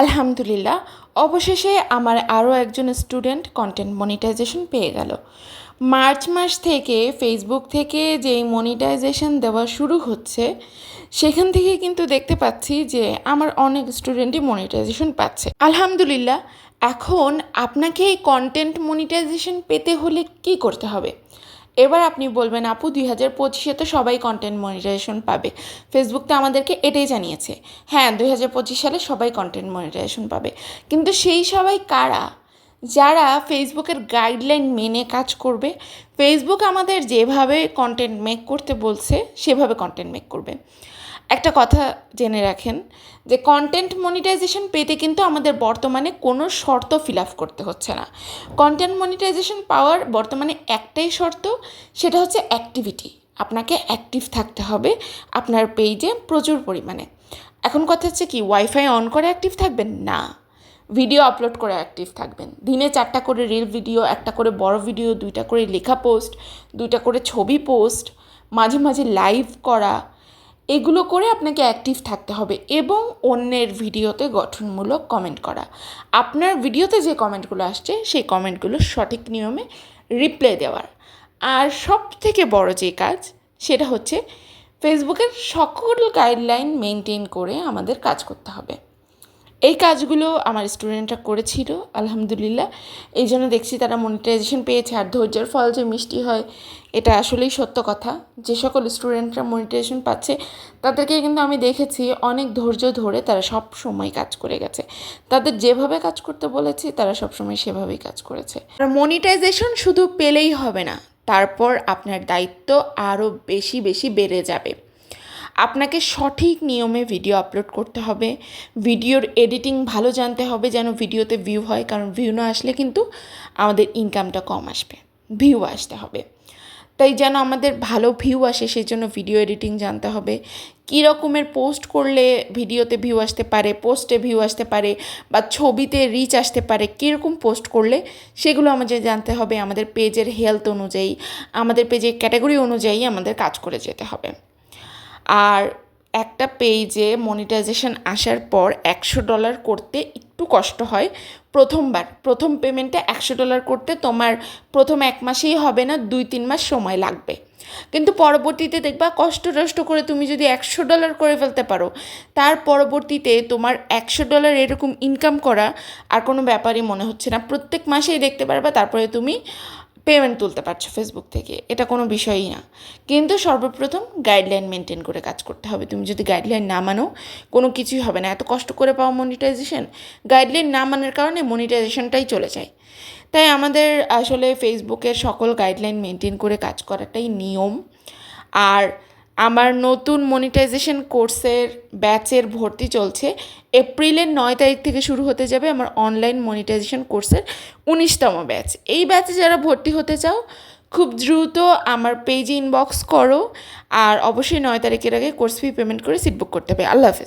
আলহামদুলিল্লাহ, অবশেষে আমার আরও একজন স্টুডেন্ট কন্টেন্ট মনিটাইজেশন পেয়ে গেল। মার্চ মাস থেকে, ফেসবুক থেকে যেই মনিটাইজেশন দেওয়া শুরু হচ্ছে, সেখান থেকে কিন্তু দেখতে পাচ্ছি যে আমার অনেক স্টুডেন্টই মনিটাইজেশন পাচ্ছে। আলহামদুলিল্লাহ, এখন আপনাকে এই কন্টেন্ট মনিটাইজেশন পেতে হলে কি করতে হবে? এবার আপনি বলবেন, আপু, দুই হাজার পঁচিশে তো সবাই কন্টেন্ট মনিটাইজেশন পাবে। ফেসবুক তো আমাদেরকে এটাই জানিয়েছে। হ্যাঁ দুই হাজার পঁচিশ সালে সবাই কন্টেন্ট মনিটাইজেশন পাবে। কিন্তু সেই সবাই কারা? যারা ফেসবুকের গাইডলাইন মেনে কাজ করবে ফেসবুক আমাদের যেভাবে কন্টেন্ট মেক করতে বলছে, সেভাবে কন্টেন্ট মেক করবে। একটা কথা জেনে রাখেন যে কন্টেন্ট মনিটাইজেশন পেতে কিন্তু আমাদের বর্তমানে কোনো শর্ত ফিল আপ করতে হচ্ছে না। কন্টেন্ট মনিটাইজেশন পাওয়ার বর্তমানে একটাই শর্ত, সেটা হচ্ছে অ্যাক্টিভিটি আপনাকে অ্যাক্টিভ থাকতে হবে আপনার পেজে প্রচুর পরিমাণে। এখন কথা হচ্ছে কি ওয়াইফাই অন করে অ্যাক্টিভ থাকবেন? না। ভিডিও আপলোড করে অ্যাক্টিভ থাকবেন। দিনে চারটা করে রিল ভিডিও একটা করে বড় ভিডিও দুইটা করে লেখা পোস্ট দুইটা করে ছবি পোস্ট মাঝে মাঝে লাইভ করা এগুলো করে আপনাকে অ্যাক্টিভ থাকতে হবে এবং অন্যের ভিডিওতে গঠনমূলক কমেন্ট করা। আপনার ভিডিওতে যে কমেন্টগুলো আসছে, সেই কমেন্টগুলো সঠিক নিয়মে রিপ্লাই দেওয়ার। আর সব থেকে বড় যে কাজ, সেটা হচ্ছে ফেসবুকের সকল গাইডলাইন মেনটেন করে আমাদের কাজ করতে হবে। এই কাজগুলো আমার স্টুডেন্টরা করেছিল, আলহামদুলিল্লাহ। এই জন্য দেখছি তারা মনিটাইজেশন পেয়েছে আর ধৈর্যের ফল যে মিষ্টি হয়, এটা আসলেই সত্য কথা। যে সকল স্টুডেন্টরা মনিটাইজেশন পাচ্ছে, তাদেরকে কিন্তু আমি দেখেছি অনেক ধৈর্য ধরে তারা সব সময় কাজ করে গেছে। তাদের যেভাবে কাজ করতে বলেছি, তারা সব সময় সেভাবেই কাজ করেছে। মনিটাইজেশন শুধু পেলেই হবে না, তারপর আপনার দায়িত্ব আরও বেশি বেশি বেড়ে যাবে। আপনাকে সঠিক নিয়মে ভিডিও আপলোড করতে হবে। ভিডিওর এডিটিং ভালো জানতে হবে যেন ভিডিওতে ভিউ হয়, কারণ ভিউ না আসলে কিন্তু আমাদের ইনকামটা কম আসবে। ভিউ আসতে হবে। তাই যেন আমাদের ভালো ভিউ আসে সেই জন্য ভিডিও এডিটিং জানতে হবে। কী রকমের পোস্ট করলে ভিডিওতে ভিউ আসতে পারে পোস্টে ভিউ আসতে পারে, বা ছবিতে রিচ আসতে পারে কীরকম পোস্ট করলে সেগুলো আমাদের জানতে হবে। আমাদের পেজের হেলথ অনুযায়ী, আমাদের পেজের ক্যাটাগরি অনুযায়ী আমাদের কাজ করে যেতে হবে। আর একটা পেজে মনিটাইজেশন আসার পর একশো ডলার করতে একটু কষ্ট হয় প্রথমবার। প্রথম পেমেন্টে একশো ডলার করতে তোমার প্রথম এক মাসেই হবে না, দুই, তিন মাস সময় লাগবে। কিন্তু পরবর্তীতে দেখবা কষ্ট টষ্ট করে তুমি যদি একশো ডলার করে ফেলতে পারো, তার পরবর্তীতে তোমার একশো ডলার এরকম ইনকাম করা আর কোনো ব্যাপারই মনে হচ্ছে না। প্রত্যেক মাসেই দেখতে পারবা, তারপরে তুমি পেমেন্ট তুলতে পারছ ফেসবুক থেকে, এটা কোনো বিষয়ই না। কিন্তু সর্বপ্রথম গাইডলাইন মেনটেন করে কাজ করতে হবে। তুমি যদি গাইডলাইন না মানো, কোনো কিছুই হবে না। এত কষ্ট করে পাও মনিটাইজেশন গাইডলাইন না মানার কারণে মনিটাইজেশনটাই চলে যায়। তাই আমাদের আসলে ফেসবুকের সকল গাইডলাইন মেনটেন করে কাজ করাটাই নিয়ম। আর আমার নতুন মনিটাইজেশন কোর্সের ব্যাচের ভর্তি চলছে। এপ্রিলের নয় তারিখ থেকে শুরু হতে যাবে আমার অনলাইন মনিটাইজেশন কোর্সের উনিশতম ব্যাচ এই ব্যাচে যারা ভর্তি হতে চাও, খুব দ্রুত আমার পেজে ইনবক্স করো। আর অবশ্যই নয় তারিখের আগে কোর্স ফি পেমেন্ট করে সিট বুক করতে হবে। আল্লাহ হাফেজ।